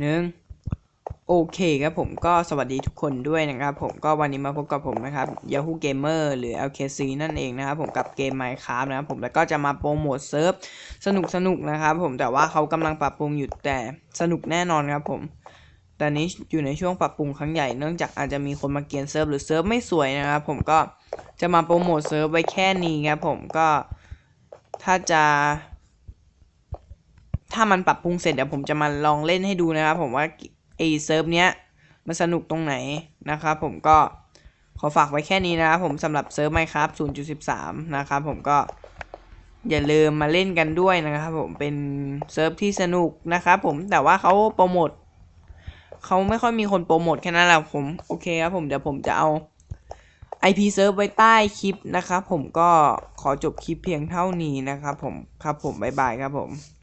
หนึ่งโอเคครับผมก็สวัสดีทุกคนด้วยนะครับ ผมก็วันนี้มาพบกับผมนะครับ Yahoo Gamer หรือ LKC นั่นเองนะครับ ผมกับเกม Minecraft นะครับผมแล้วก็จะมาโปรโมทเซิร์ฟสนุกสนุกนะครับ ผมแต่ว่าเขากำลังปรับปรุงอยู่แต่สนุกแน่นอนครับผมแต่นี้อยู่ในช่วงปรับปรุงครั้งใหญ่เนื่องจากอาจจะมีคนมาเกียนเซิร์ฟหรือเซิร์ฟไม่สวยนะครับ ผมก็จะมาโปรโมทเซิร์ฟไว้แค่นี้ครับผมก็ถ้าจะ ถ้ามันปรับปรุงเสร็จเดี๋ยวผมจะมาลองเล่นให้ดูนะครับ ผมว่าไอเซิร์ฟเนี้ยมันสนุกตรงไหนนะครับผมก็ขอฝากไว้แค่นี้นะครับผมสำหรับเซิร์ฟไมครับ0.13 นะครับผมก็อย่าลืมมาเล่นกันด้วยนะครับผมเป็นเซิร์ฟที่สนุกนะครับผมแต่ว่าเขาโปรโมทเขาไม่ค่อยมีคนโปรโมทแค่นั้นแหละผมโอเคครับผมเดี๋ยวผมจะเอา IP เซิร์ฟไว้ใต้คลิปนะครับผมก็ขอจบคลิปเพียงเท่านี้นะครับผมครับผมบ๊ายบายครับผม